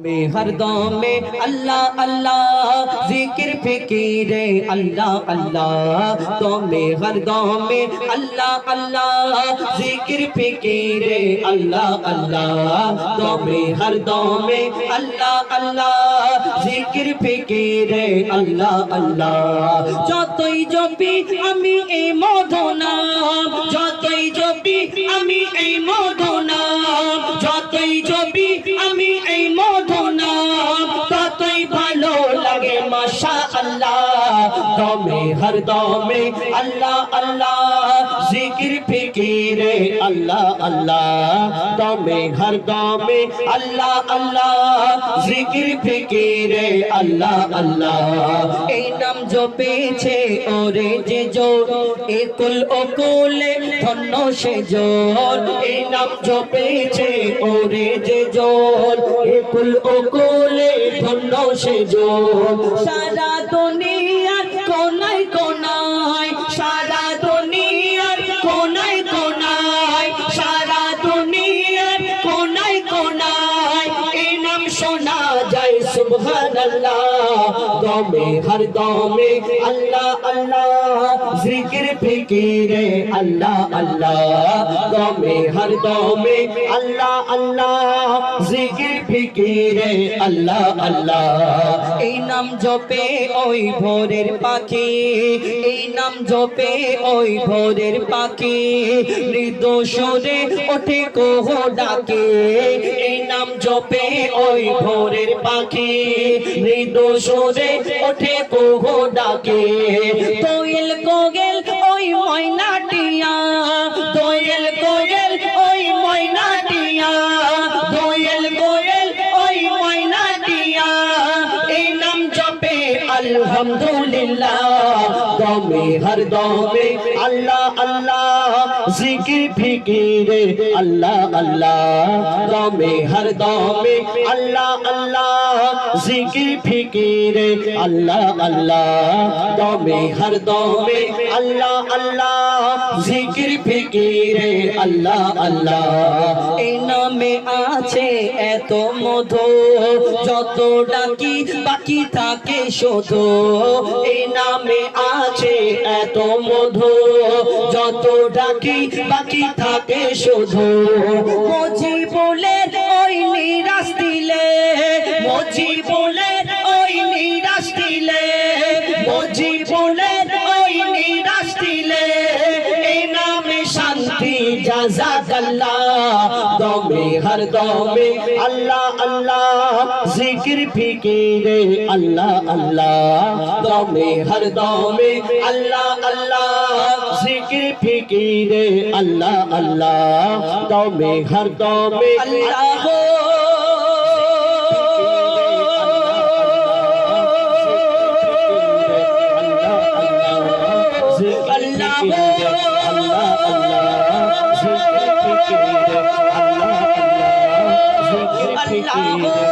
میں ہر دم میں اللہ اللہ ذکر فکر اللہ اللہ تو میں ہر دم میں اللہ اللہ ذکر فکر اللہ اللہ تو میں ہر دم میں اللہ اللہ ذکر فکر اللہ اللہ যতই জপি আমি এই মধনা যতই জপি আমি এই মধনা মাশা আল্লাহ, দমে, হর দমে, আল্লাহ আল্লাহ, জিকির, ফিকিরে, আল্লাহ আল্লাহ, দমে, হর দমে, আল্লাহ আল্লাহ, জিকির, ফিকিরে, আল্লাহ আল্লাহ। এই নাম জপেছে ওরে যে জোর একুল ওকুলে ধন্য সে জোর। এই নাম জপেছে ওরে যে জোর একুল ওকুলে ধন্য সে জোর। সারা দুনিয়ার কোনায় কোনায়, সারা দুনিয়ার কোনায় কোনায়, সারা দুনিয়ার কোনায় কোনায়, এ নাম শোনা আল্লাহ আল্লাহ। জিকির, ফিকিরে, আল্লাহ আল্লাহ। দমে, হর দমে, আল্লাহ আল্লাহ। জিকির, ফিকিরে, আল্লাহ আল্লাহ। এই নাম জপে ওই ভোরের পাখি। এই নাম জপে ওই ভোরের পাখি। মৃদু সুরে ওঠে কোহ ডাকে। এই নাম জপে ওই ভোরের পাখি। মৃদু সুরে ওঠে কোহ ডাকে। আলহামদুলিল্লাহ। দমে হর দমে আল্লাহ আল্লাহ। জিকির, ফিকিরে, আল্লাহ আল্লাহ। দমে হর দমে আল্লাহ আল্লাহ। জিকির, ফিকিরে, আল্লাহ আল্লাহ। দমে হর দমে আল্লাহ আল্লাহ। জিকির, ফিকিরে, আল্লাহ আল্লাহ। এই নামে আছে এত মধু, যত ডাকি বাকি থাকে শুধু। এই নামে আছে এত মধু, যত ডাকি বাকি থাকে শুধু। মজি বলে ওই নিরাশ দিলে মজি বলে ওই নিরাশ দিলে মজি বলে ওই নিরাশ দিলে, এই নামে শান্তি জাজাকাল্লাহ দমে হর দমে। আল্লাহ আল্লাহ। জিকির ফিকিরে আল্লাহ আল্লাহ। দমে হর দমে। আল্লাহ আল্লাহ। জিকির ফিকিরে আল্লাহ আল্লাহ। দমে হর দমে। আল্লাহ। আল্লাহ